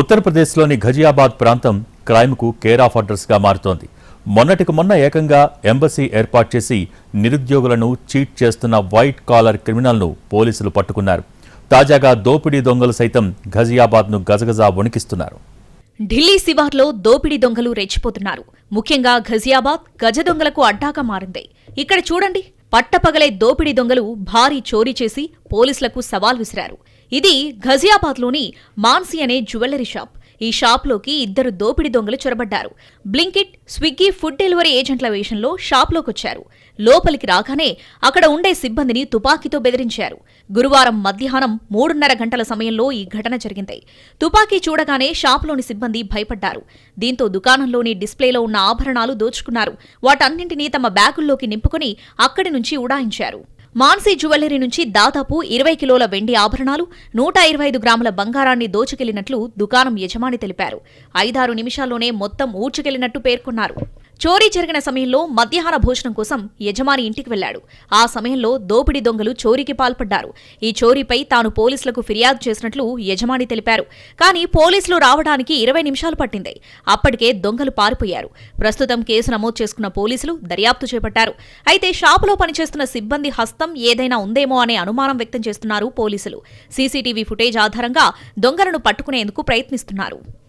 ఉత్తరప్రదేశ్లోని ఘజియాబాద్ ప్రాంతం క్రైమ్కు care of అడ్రస్గా మారుతోంది. మొన్నటికి మొన్న ఏకంగా ఎంబసీ ఏర్పాటు చేసి నిరుద్యోగులను చీట్ చేస్తున్న వైట్ కాలర్ క్రిమినల్ను పోలీసులు పట్టుకున్నారు. తాజాగా దోపిడీ దొంగలు సైతం ఘజియాబాద్ను గజగజా వణికిస్తున్నారు. ఢిల్లీ శివార్లో దోపిడీ దొంగలు రెచ్చిపోతున్నారు. ముఖ్యంగా ఘజియాబాద్ గజ దొంగలకు అడ్డాగా మారింది. ఇక్కడ చూడండి పట్టపగలే దోపిడీ దొంగలు భారీ చోరీ చేసి పోలీసులకు సవాల్ విసిరారు. ఇది ఘజియాబాద్లోని మాన్సీ అనే జ్యువెలరీ షాప్. ఈ షాప్లోకి ఇద్దరు దోపిడీ దొంగలు చొరబడ్డారు. బ్లింకిట్ స్విగ్గీ ఫుడ్ డెలివరీ ఏజెంట్ల వేషంలో షాప్లోకొచ్చారు లోపలికి రాగానే అక్కడ ఉండే సిబ్బందిని తుపాకీతో బెదిరించారు. గురువారం మధ్యాహ్నం మూడున్నర గంటల సమయంలో ఈ ఘటన జరిగింది. తుపాకీ చూడగానే షాప్లోని సిబ్బంది భయపడ్డారు. దీంతో దుకాణంలోని డిస్ప్లేలో ఉన్న ఆభరణాలు దోచుకున్నారు. వాటన్నింటినీ తమ బ్యాగుల్లోకి నింపుకొని అక్కడి నుంచి ఉడాయించారు. మాన్సీ జ్యువెలరీ నుంచి దాదాపు ఇరవై కిలోల వెండి ఆభరణాలు నూట ఇరవై ఐదు గ్రాముల బంగారాన్ని దోచుకెళ్ళినట్లు దుకాణం యజమాని తెలిపారు. ఐదారు నిమిషాల్లోనే మొత్తం ఊడ్చుకెళ్ళినట్టు పేర్కొన్నారు. చోరీ జరిగిన సమయంలో మధ్యాహ్న భోజనం కోసం యజమాని ఇంటికి వెళ్ళాడు ఆ సమయంలో దోపిడీ దొంగలు చోరీకి పాల్పడ్డారు. ఈ చోరీపై తాను పోలీసులకు ఫిర్యాదు చేసినట్లు యజమాని తెలిపారు. కానీ పోలీసులు రావడానికి ఇరవై నిమిషాలు పట్టింది. అప్పటికే దొంగలు పారిపోయారు. ప్రస్తుతం కేసు నమోదు చేసుకున్న పోలీసులు దర్యాప్తు చేపట్టారు. అయితే షాపులో పనిచేస్తున్న సిబ్బంది హస్తం ఏదైనా ఉందేమో అనే అనుమానం వ్యక్తం చేస్తున్నారు పోలీసులు. సీసీటీవీ ఫుటేజ్ ఆధారంగా దొంగలను పట్టుకునేందుకు ప్రయత్నిస్తున్నారు.